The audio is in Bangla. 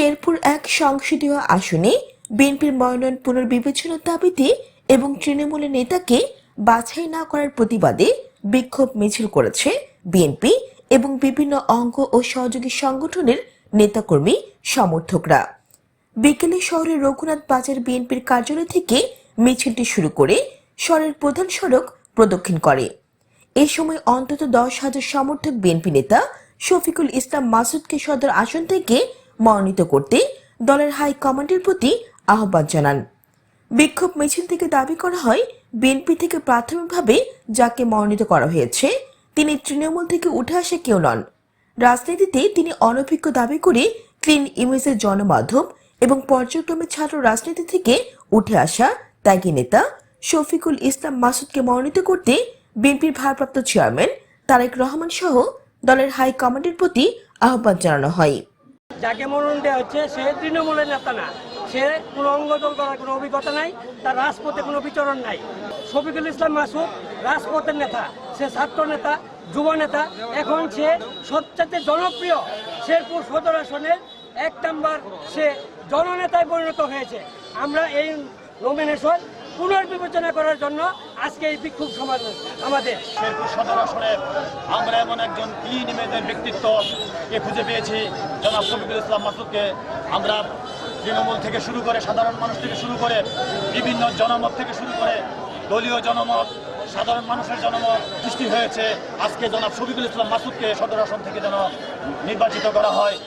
শেরপুর এক সংসদীয় আসনে বিএনপির মনোনয়ন পুনর্বিবেচনার দাবিতে এবং তৃণমূলের নেতাকে বাছাই না করার প্রতিবাদে বিক্ষোভ মিছিল করেছে বিএনপি এবং বিভিন্ন অঙ্গ ও সহযোগী সংগঠনের নেতাকর্মী সমর্থকরা। বিকেলে শহরের রঘুনাথ বাজার বিএনপির কার্যালয় থেকে মিছিলটি শুরু করে শহরের প্রধান সড়ক প্রদক্ষিণ করে। এ সময় অন্তত দশ হাজার সমর্থক বিএনপি নেতা শফিকুল ইসলাম মাসুদকে সদর আসন থেকে মনোনীত করতে দলের হাই কমান্ডের প্রতি আহ্বান জানান। বিক্ষোভ মিছিল থেকে দাবি করা হয়, বিএনপি থেকে প্রাথমিকভাবে যাকে মনোনীত করা হয়েছে, তিনি তৃণমূল থেকে উঠে আসে কেউ নন। রাজনীতিতে তিনি অনভিজ্ঞ দাবি করে ক্লিন ইমেজের জনমাধ্যম এবং পর্যায়ক্রমে ছাত্র রাজনীতি থেকে উঠে আসা ত্যাগী নেতা শফিকুল ইসলাম মাসুদকে মনোনীত করতে বিএনপির ভারপ্রাপ্ত চেয়ারম্যান তারেক রহমান সহ দলের হাই কমান্ডের প্রতি আহ্বান জানানো হয়। যাকে মনোনয়ন দেওয়া হচ্ছে, সে তৃণমূলের নেতা না। সে কোনো অঙ্গদল করার কোনো অভিজ্ঞতা নাই, তার রাজপথে কোনো বিচরণ নাই। শফিকুল ইসলাম মাসুদ রাজপথের নেতা, সে ছাত্র নেতা, যুব নেতা। এখন সে সবচেয়ে জনপ্রিয় শেরপুর সদর আসনের এক নাম্বার সে জননেতায় পরিণত হয়েছে। আমরা এই নমিনেশন পুনর্বিবেচনা করার জন্য আজকে এই বিক্ষোভ সমাজ আমাদের। শেরপুর সদর আসনে আমরা এমন একজন ক্লিন ইমেজের ব্যক্তিত্বকে খুঁজে পেয়েছি। জনাব শফিকুল ইসলাম মাসুদকে আমরা তৃণমূল থেকে শুরু করে, সাধারণ মানুষ থেকে শুরু করে, বিভিন্ন জনমত থেকে শুরু করে, দলীয় জনমত, সাধারণ মানুষের জনমত সৃষ্টি হয়েছে। আজকে জনাব শফিকুল ইসলাম মাসুদকে সদর আসন থেকে যেন নির্বাচিত করা হয়।